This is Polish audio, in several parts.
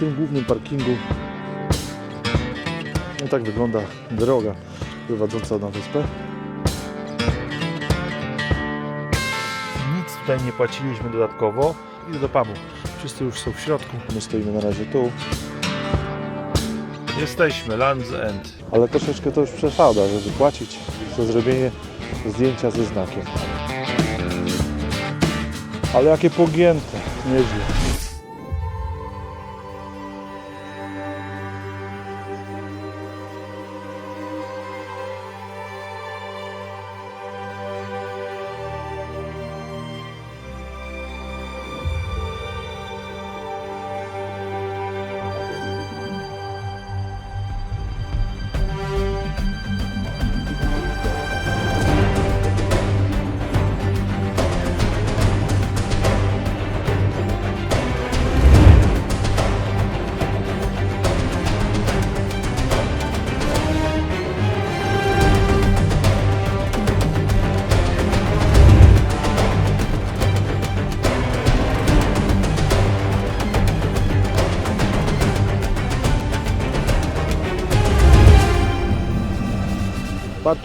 tym głównym parkingu. No tak wygląda droga prowadząca na wyspę. Nic tutaj nie płaciliśmy dodatkowo. Idę do pubu. Wszyscy już są w środku. My stoimy na razie tu. Jesteśmy, Land's End. Ale troszeczkę to już przesada, żeby płacić za zrobienie zdjęcia ze znakiem. Ale jakie pogięte, nieźle.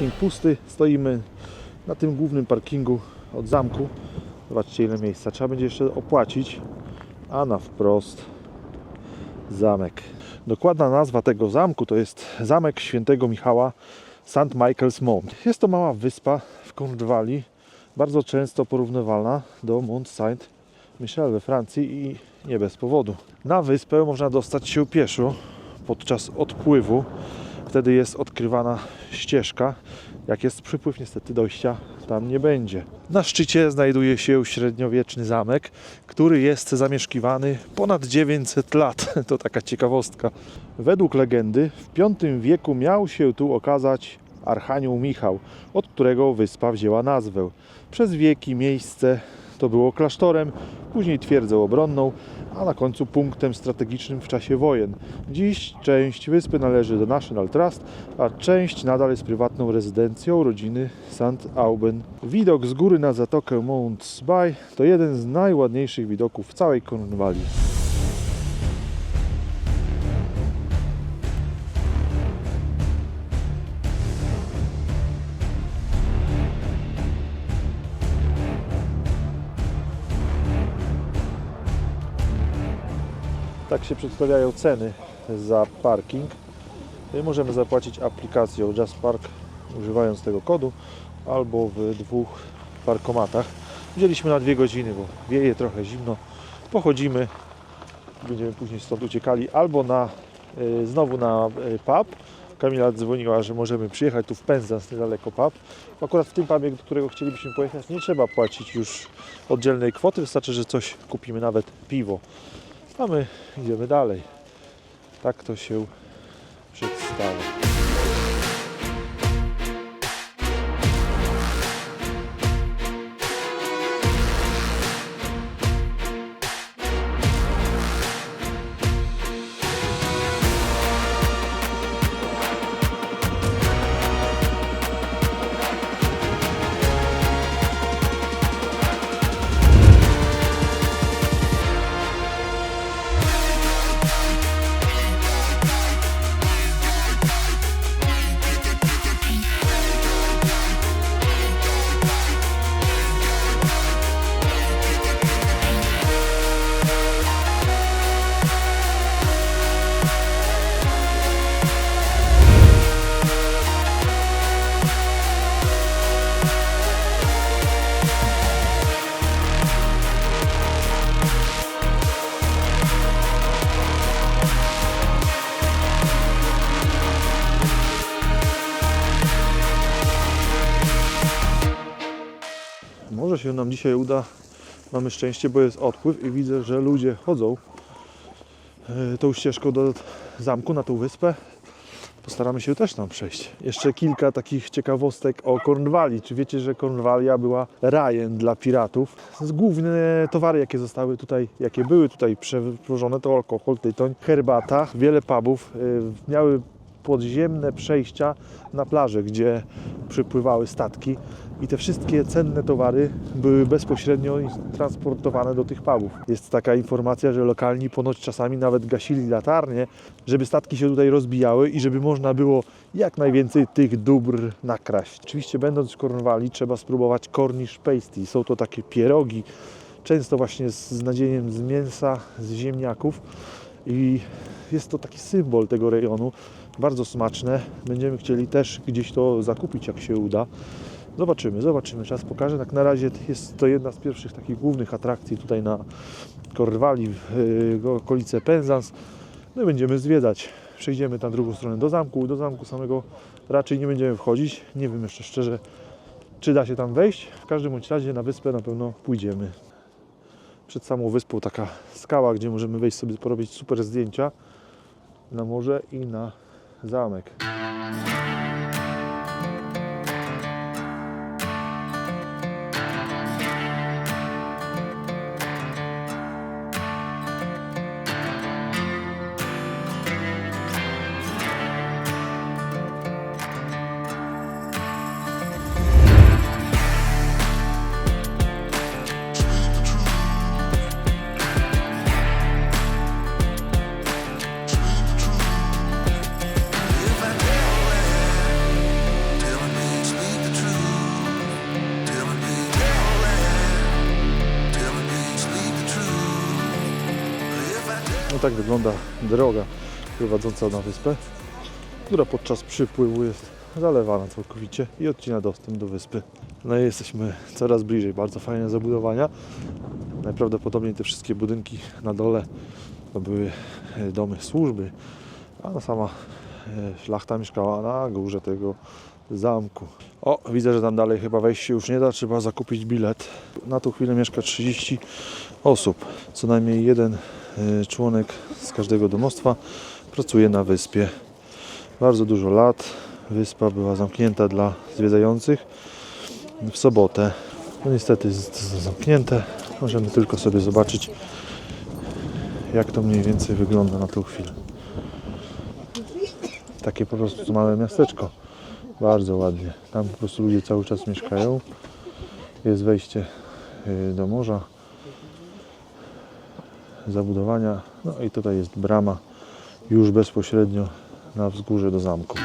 Parking pusty, stoimy na tym głównym parkingu od zamku. Zobaczcie ile miejsca. Trzeba będzie jeszcze opłacić, a na wprost zamek. Dokładna nazwa tego zamku to jest Zamek Świętego Michała St. Michael's Mount. Jest to mała wyspa w Cornwalli, bardzo często porównywalna do Mont Saint Michel we Francji i nie bez powodu. Na wyspę można dostać się pieszo podczas odpływu. Wtedy jest odkrywana ścieżka. Jak jest przypływ, niestety dojścia tam nie będzie. Na szczycie znajduje się średniowieczny zamek, który jest zamieszkiwany ponad 900 lat. To taka ciekawostka. Według legendy w V wieku miał się tu okazać Archanioł Michał, od którego wyspa wzięła nazwę. Przez wieki miejsce to było klasztorem, później twierdzą obronną, a na końcu punktem strategicznym w czasie wojen. Dziś część wyspy należy do National Trust, a część nadal jest prywatną rezydencją rodziny St. Auben. Widok z góry na zatokę Mount Bay to jeden z najładniejszych widoków w całej Cornwalli. Tak się przedstawiają ceny za parking. Możemy zapłacić aplikacją Just Park używając tego kodu albo w dwóch parkomatach. Wzięliśmy na dwie godziny, bo wieje trochę zimno. Pochodzimy, będziemy później stąd uciekali albo na, y, znowu na y, pub. Kamila dzwoniła, że możemy przyjechać tu w Penzance, niedaleko pub. Akurat w tym pubie, do którego chcielibyśmy pojechać, nie trzeba płacić już oddzielnej kwoty, wystarczy, że coś kupimy, nawet piwo. A my idziemy dalej. Tak to się przedstawia. Dzisiaj uda. Mamy szczęście, bo jest odpływ i widzę, że ludzie chodzą e, tą ścieżką do zamku na tą wyspę. Postaramy się też tam przejść. Jeszcze kilka takich ciekawostek o Cornwalli. Czy wiecie, że Cornwallia była rajem dla piratów? Główne towary, jakie zostały tutaj, jakie były tutaj przewożone, to alkohol, tytoń, herbata. Wiele pubów e, miały podziemne przejścia na plażę, gdzie przypływały statki i te wszystkie cenne towary były bezpośrednio transportowane do tych pubów. Jest taka informacja, że lokalni ponoć czasami nawet gasili latarnie, żeby statki się tutaj rozbijały i żeby można było jak najwięcej tych dóbr nakraść. Oczywiście będąc w Cornwalli trzeba spróbować cornish pasty. Są to takie pierogi, często właśnie z, z nadzieniem z mięsa, z ziemniaków i jest to taki symbol tego rejonu, bardzo smaczne. Będziemy chcieli też gdzieś to zakupić, jak się uda. Zobaczymy, zobaczymy, czas pokaże. Tak na razie jest to jedna z pierwszych takich głównych atrakcji tutaj na Korwali, w yy, okolice Penzance. No i będziemy zwiedzać. Przejdziemy na drugą stronę do zamku. Do zamku samego raczej nie będziemy wchodzić. Nie wiem jeszcze szczerze, czy da się tam wejść. W każdym bądź razie na wyspę na pewno pójdziemy. Przed samą wyspą taka skała, gdzie możemy wejść sobie porobić super zdjęcia na morze i na zamek. Tak wygląda droga prowadząca na wyspę, która podczas przypływu jest zalewana całkowicie i odcina dostęp do wyspy. No i jesteśmy coraz bliżej, bardzo fajne zabudowania. Najprawdopodobniej te wszystkie budynki na dole to były e, domy służby, a sama e, szlachta mieszkała na górze tego zamku. O, widzę, że tam dalej chyba wejść się już nie da, trzeba zakupić bilet. Na tą chwilę mieszka 30 osób, co najmniej jeden członek z każdego domostwa pracuje na wyspie. Bardzo dużo lat. Wyspa była zamknięta dla zwiedzających w sobotę. No niestety jest zamknięte. Możemy tylko sobie zobaczyć, jak to mniej więcej wygląda na tą chwilę. Takie po prostu małe miasteczko. Bardzo ładnie. Tam po prostu ludzie cały czas mieszkają. Jest wejście y, do morza. Zabudowania. No i tutaj jest brama już bezpośrednio na wzgórze do zamku.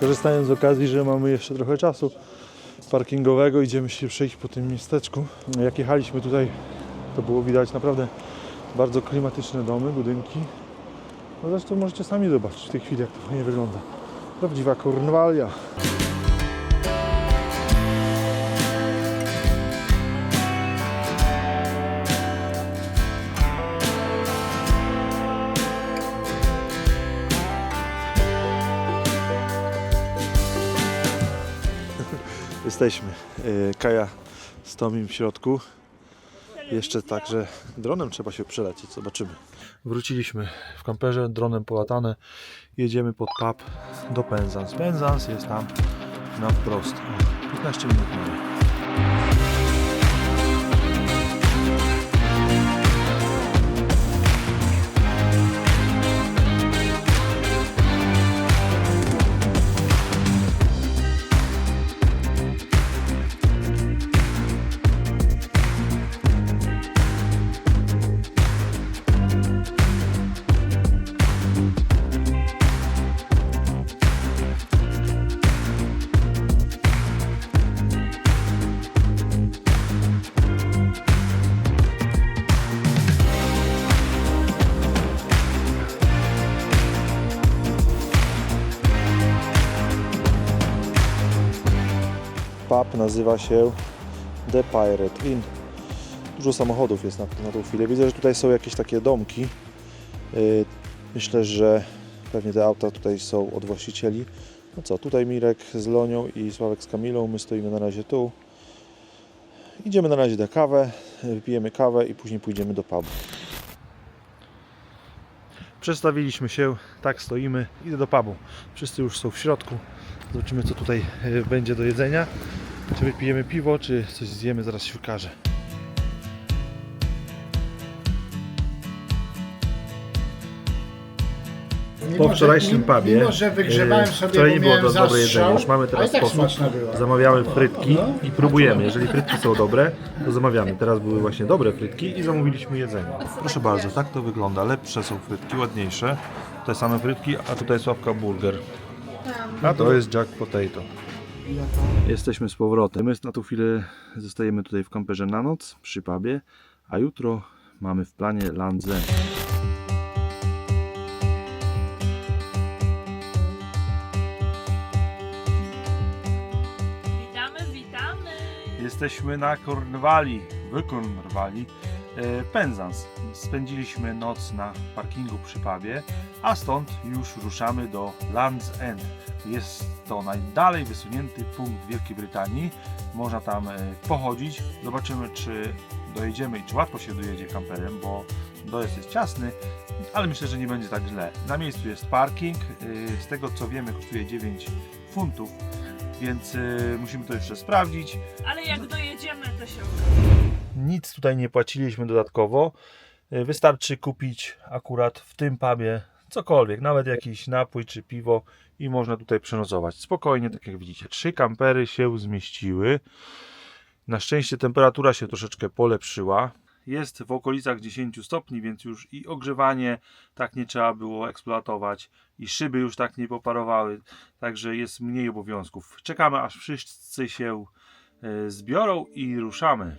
Korzystając z okazji, że mamy jeszcze trochę czasu parkingowego, idziemy się przejść po tym miasteczku. Jak jechaliśmy tutaj, to było widać naprawdę bardzo klimatyczne domy, budynki. No zresztą możecie sami zobaczyć w tej chwili, jak to fajnie wygląda. Prawdziwa Kornwalia. Jesteśmy. Yy, Kaja z Tomim w środku. Jeszcze także dronem trzeba się przelecieć, zobaczymy. Wróciliśmy w kamperze, dronem polatane. Jedziemy pod pub do Penzance. Penzance jest tam na wprost. O, 15 minut mamy. Nazywa się The Pirate Inn. Dużo samochodów jest na, na tą chwilę. Widzę, że tutaj są jakieś takie domki. Yy, Myślę, że pewnie te auta tutaj są od właścicieli. No co, tutaj Mirek z Lonią i Sławek z Kamilą. My stoimy na razie tu. Idziemy na razie na kawę, wypijemy kawę i później pójdziemy do pubu. Przestawiliśmy się, tak stoimy, idę do pubu. Wszyscy już są w środku. Zobaczymy co tutaj e, będzie do jedzenia. Czy wypijemy piwo, czy coś zjemy, zaraz się wykaże. Po wczorajszym pubie, Mimo, że wygrzewałem sobie, wczoraj nie było to dobre jedzenie, już mamy teraz tak sposób. Zamawiamy frytki i próbujemy. Jeżeli frytki są dobre, to zamawiamy. Teraz były właśnie dobre frytki i zamówiliśmy jedzenie. Proszę bardzo, tak to wygląda. Lepsze są frytki, ładniejsze. Te same frytki, a tutaj Sławka burger. A to jest Jack Potato. Jesteśmy z powrotem. My na tą chwilę zostajemy tutaj w kamperze na noc przy pubie, a jutro mamy w planie Land's End. Witamy, witamy! Jesteśmy na Kornwali, w Kornwali, e, Penzance. Spędziliśmy noc na parkingu przy pubie, a stąd już ruszamy do Land's End. Jest to najdalej wysunięty punkt Wielkiej Brytanii. Można tam e, pochodzić. Zobaczymy, czy dojedziemy i czy łatwo się dojedzie kamperem, bo dojazd jest ciasny, ale myślę, że nie będzie tak źle. Na miejscu jest parking. e, Z tego co wiemy, kosztuje 9 funtów, więc musimy to jeszcze sprawdzić. Ale jak dojedziemy, to się Nic tutaj nie płaciliśmy dodatkowo. Y, Wystarczy kupić akurat w tym pubie cokolwiek, nawet jakiś napój czy piwo i można tutaj przenocować. Spokojnie, tak jak widzicie. Trzy kampery się zmieściły. Na szczęście temperatura się troszeczkę polepszyła. Jest w okolicach 10 stopni, więc już i ogrzewanie tak nie trzeba było eksploatować, i szyby już tak nie poparowały, także jest mniej obowiązków. Czekamy aż wszyscy się y, zbiorą i ruszamy.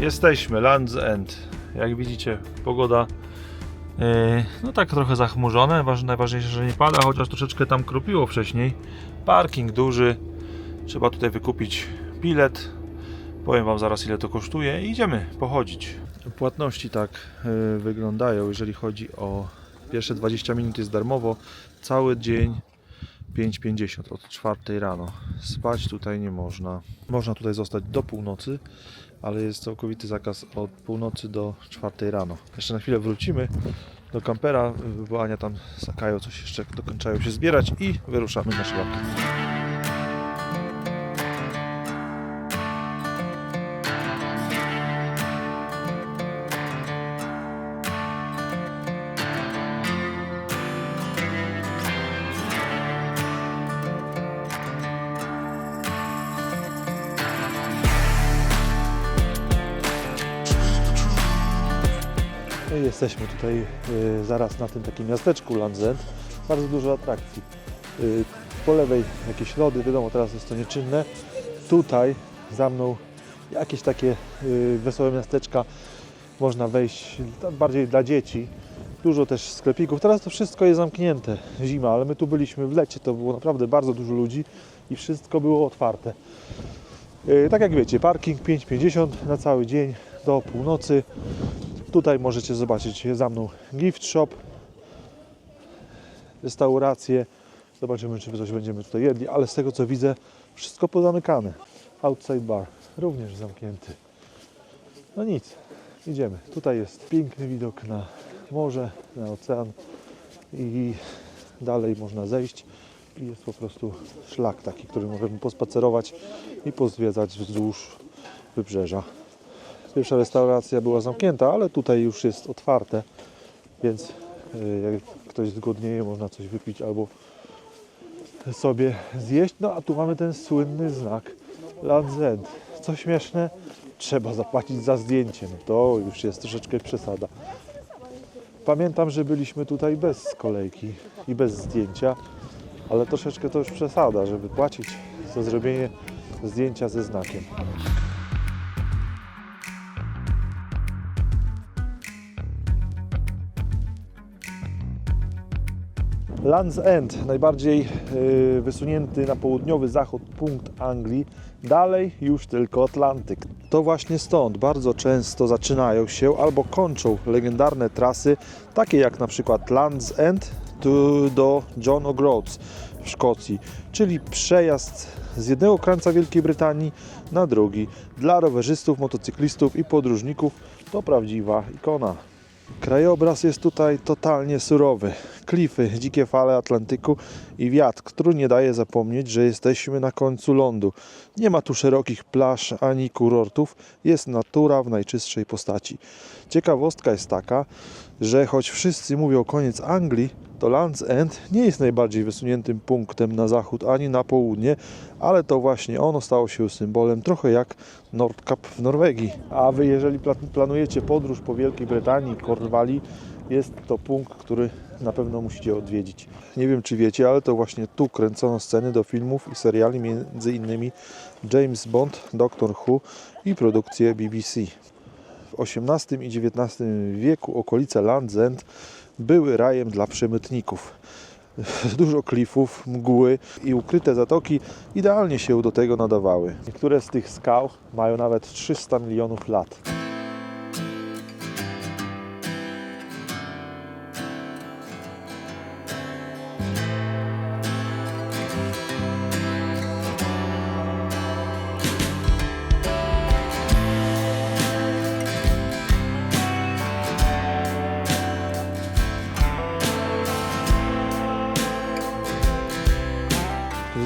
Jesteśmy, Land's End. Jak widzicie, pogoda yy, no tak trochę zachmurzone. Waż- Najważniejsze, że nie pada, chociaż troszeczkę tam kropiło wcześniej. Parking duży. Trzeba tutaj wykupić bilet. Powiem Wam zaraz ile to kosztuje i idziemy pochodzić. Płatności tak yy, wyglądają, jeżeli chodzi o pierwsze 20 minut jest darmowo. Cały dzień 5,50 od 4 rano. Spać tutaj nie można. Można tutaj zostać do północy, ale jest całkowity zakaz od północy do 4 rano. Jeszcze na chwilę wrócimy do kampera, bo Ania tam z Kajo coś jeszcze dokończają się zbierać i wyruszamy na szlaki. Jesteśmy tutaj y, zaraz na tym takim miasteczku Land's End. Bardzo dużo atrakcji. Y, po lewej jakieś lody, wiadomo teraz jest to nieczynne. Tutaj za mną jakieś takie y, wesołe miasteczka. Można wejść bardziej dla dzieci. Dużo też sklepików. Teraz to wszystko jest zamknięte. Zima, ale my tu byliśmy w lecie, to było naprawdę bardzo dużo ludzi i wszystko było otwarte. Tak jak wiecie, parking 5,50 na cały dzień do północy. Tutaj możecie zobaczyć za mną gift shop, restaurację. Zobaczymy, czy coś będziemy tutaj jedli, ale z tego co widzę, wszystko pozamykane. Outside bar, również zamknięty. No nic, idziemy. Tutaj jest piękny widok na morze, na ocean i dalej można zejść i jest po prostu szlak taki, który możemy pospacerować i pozwiedzać wzdłuż wybrzeża. Pierwsza restauracja była zamknięta, ale tutaj już jest otwarte, więc y, jak ktoś zgodnieje, można coś wypić albo sobie zjeść. No a tu mamy ten słynny znak Land's End. Co śmieszne, trzeba zapłacić za zdjęcie. No to już jest troszeczkę przesada. Pamiętam, że byliśmy tutaj bez kolejki i bez zdjęcia, ale troszeczkę to już przesada, żeby płacić za zrobienie zdjęcia ze znakiem. Land's End, najbardziej y, wysunięty na południowy zachód punkt Anglii, dalej już tylko Atlantyk. To właśnie stąd bardzo często zaczynają się albo kończą legendarne trasy, takie jak na przykład Land's End do John O'Groats w Szkocji, czyli przejazd z jednego krańca Wielkiej Brytanii na drugi. Dla rowerzystów, motocyklistów i podróżników to prawdziwa ikona. Krajobraz jest tutaj totalnie surowy. Klify, dzikie fale Atlantyku i wiatr, który nie daje zapomnieć, że jesteśmy na końcu lądu. Nie ma tu szerokich plaż ani kurortów, jest natura w najczystszej postaci. Ciekawostka jest taka, że choć wszyscy mówią koniec Anglii, to Land's End nie jest najbardziej wysuniętym punktem na zachód ani na południe, ale to właśnie ono stało się symbolem trochę jak Nordkap w Norwegii. A wy jeżeli pla- planujecie podróż po Wielkiej Brytanii, Kornwalii, jest to punkt, który na pewno musicie odwiedzić. Nie wiem czy wiecie, ale to właśnie tu kręcono sceny do filmów i seriali, między innymi James Bond, Doctor Who i produkcje BBC. W XVIII i XIX wieku okolice Land's End były rajem dla przemytników. Dużo klifów, mgły i ukryte zatoki idealnie się do tego nadawały. Niektóre z tych skał mają nawet 300 milionów lat.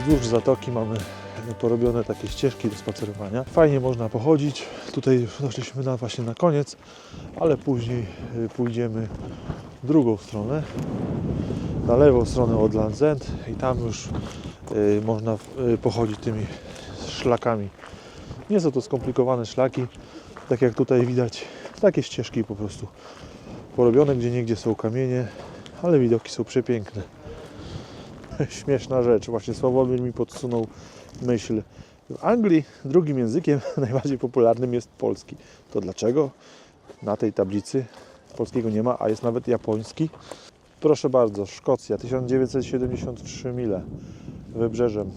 Wzdłuż zatoki mamy porobione takie ścieżki do spacerowania. Fajnie można pochodzić. Tutaj doszliśmy na, właśnie na koniec, ale później y, pójdziemy drugą stronę, na lewą stronę od Land's End i tam już y, można y, pochodzić tymi szlakami. Nie są to skomplikowane szlaki, tak jak tutaj widać, takie ścieżki po prostu porobione, gdzie niegdzie są kamienie, ale widoki są przepiękne śmieszna rzecz. Właśnie Sławomir mi podsunął myśl. W Anglii drugim językiem najbardziej popularnym jest polski. To dlaczego na tej tablicy polskiego nie ma, a jest nawet japoński? Proszę bardzo, Szkocja, 1973 mile wybrzeżem.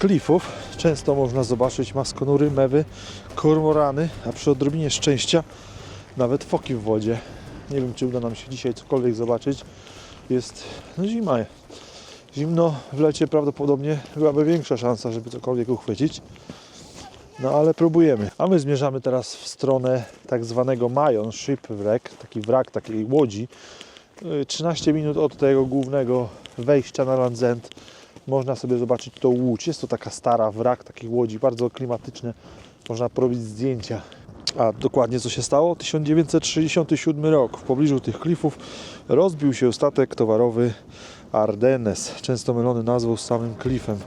Klifów często można zobaczyć maskonury, mewy, kormorany, a przy odrobinie szczęścia nawet foki w wodzie. Nie wiem, czy uda nam się dzisiaj cokolwiek zobaczyć. Jest no, zima. Zimno w lecie prawdopodobnie byłaby większa szansa, żeby cokolwiek uchwycić. No ale próbujemy. A my zmierzamy teraz w stronę tak zwanego Mayon Shipwreck, taki wrak takiej łodzi. Yy, 13 minut od tego głównego wejścia na Land's End można sobie zobaczyć tą łódź. Jest to taka stara wrak takiej łodzi, bardzo klimatyczne. Można porobić zdjęcia. A dokładnie co się stało? 1967 rok. W pobliżu tych klifów rozbił się statek towarowy Ardennes, często mylony nazwą z samym klifem.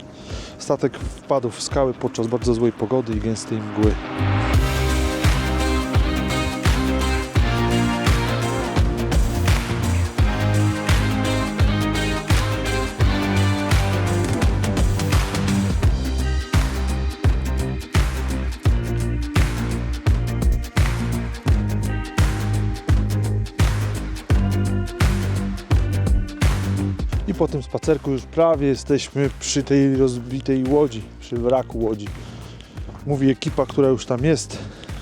Statek wpadł w skały podczas bardzo złej pogody i gęstej mgły. Po tym spacerku już prawie jesteśmy przy tej rozbitej łodzi, przy wraku łodzi. Mówi ekipa, która już tam jest,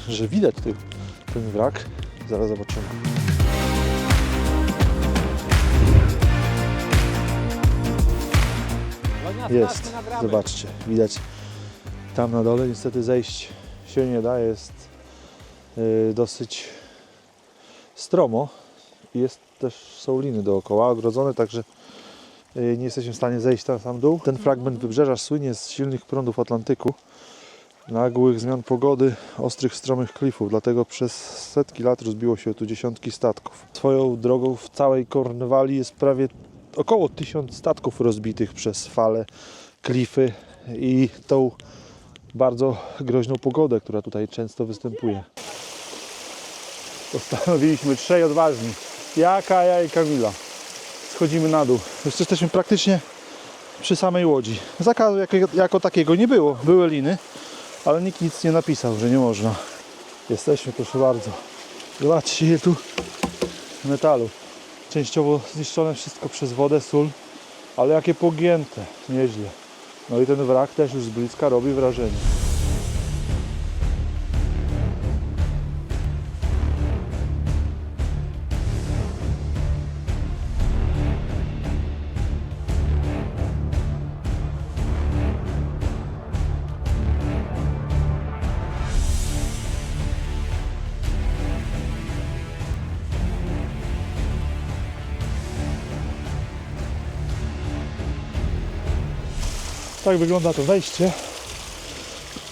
że widać ten, ten wrak. Zaraz zobaczymy. Jest, zobaczcie, widać tam na dole. Niestety zejść się nie da, jest y, dosyć stromo. Jest też są liny dookoła ogrodzone, także nie jesteśmy w stanie zejść tam sam dół. Ten fragment wybrzeża słynie z silnych prądów Atlantyku, nagłych zmian pogody, ostrych, stromych klifów, dlatego przez setki lat rozbiło się tu dziesiątki statków. Swoją drogą w całej Kornwalii jest prawie około tysiąc statków rozbitych przez fale, klify i tą bardzo groźną pogodę, która tutaj często występuje. Postanowiliśmy trzej odważni. Ja, Kaja i Kamila. Schodzimy na dół. Już jesteśmy praktycznie przy samej łodzi. Zakazu jako, jako takiego nie było. Były liny, ale nikt nic nie napisał, że nie można. Jesteśmy, proszę bardzo. Zobaczcie ile tu metalu. Częściowo zniszczone wszystko przez wodę, sól, ale jakie pogięte. Nieźle. No i ten wrak też już z bliska robi wrażenie. Tak wygląda to wejście.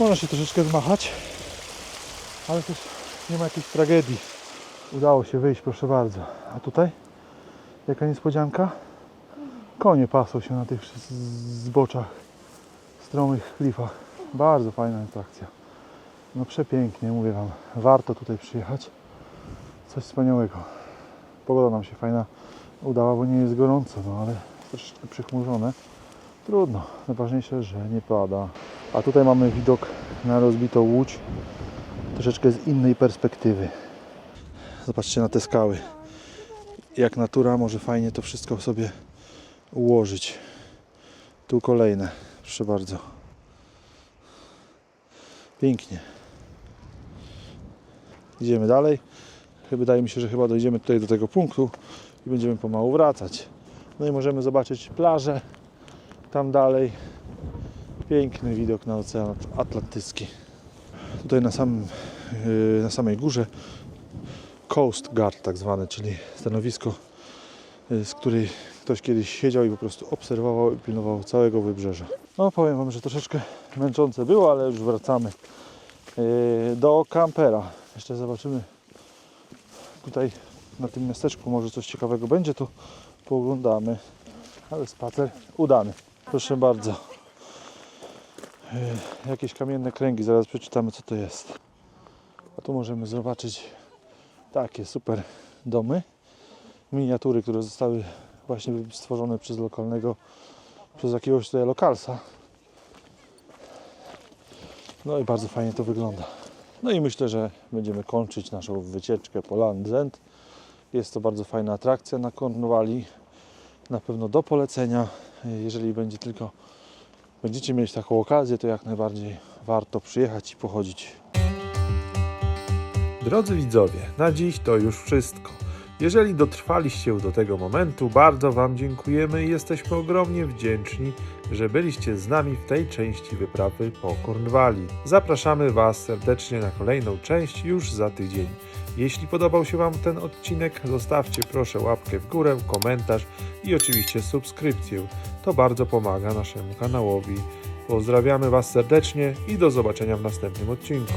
Można się troszeczkę zmachać, ale też nie ma jakiejś tragedii. Udało się wyjść, proszę bardzo. A tutaj? Jaka niespodzianka? Konie pasą się na tych zboczach, stromych klifach. Bardzo fajna atrakcja. No przepięknie, mówię Wam. Warto tutaj przyjechać. Coś wspaniałego. Pogoda nam się fajna udała, bo nie jest gorąco, no ale troszeczkę przychmurzone. Trudno. Najważniejsze, że nie pada. A tutaj mamy widok na rozbitą łódź troszeczkę z innej perspektywy. Zobaczcie na te skały. Jak natura może fajnie to wszystko sobie ułożyć. Tu kolejne. Proszę bardzo. Pięknie. Idziemy dalej. Wydaje mi się, że chyba dojdziemy tutaj do tego punktu i będziemy pomału wracać. No i możemy zobaczyć plażę tam dalej piękny widok na Ocean Atlantycki. Tutaj na, samym, na samej górze Coast Guard tak zwane, czyli stanowisko, yy, z której ktoś kiedyś siedział i po prostu obserwował i pilnował całego wybrzeża. No powiem Wam, że troszeczkę męczące było, ale już wracamy yy, do kampera. Jeszcze zobaczymy tutaj na tym miasteczku może coś ciekawego będzie, to pooglądamy. Ale spacer udany. Proszę bardzo. Yy, Jakieś kamienne kręgi, zaraz przeczytamy co to jest. A tu możemy zobaczyć takie super domy. Miniatury, które zostały właśnie stworzone przez lokalnego, przez jakiegoś tutaj lokalsa. No i bardzo fajnie to wygląda. No i myślę, że będziemy kończyć naszą wycieczkę po Land's End. Jest to bardzo fajna atrakcja na Cornwalli. Na pewno do polecenia. Jeżeli będzie tylko będziecie mieć taką okazję, to jak najbardziej warto przyjechać i pochodzić. Drodzy widzowie, na dziś to już wszystko. Jeżeli dotrwaliście do tego momentu, bardzo Wam dziękujemy i jesteśmy ogromnie wdzięczni, że byliście z nami w tej części wyprawy po Kornwalii. Zapraszamy Was serdecznie na kolejną część już za tydzień. Jeśli podobał się Wam ten odcinek, zostawcie proszę łapkę w górę, komentarz i oczywiście subskrypcję. To bardzo pomaga naszemu kanałowi. Pozdrawiamy Was serdecznie i do zobaczenia w następnym odcinku.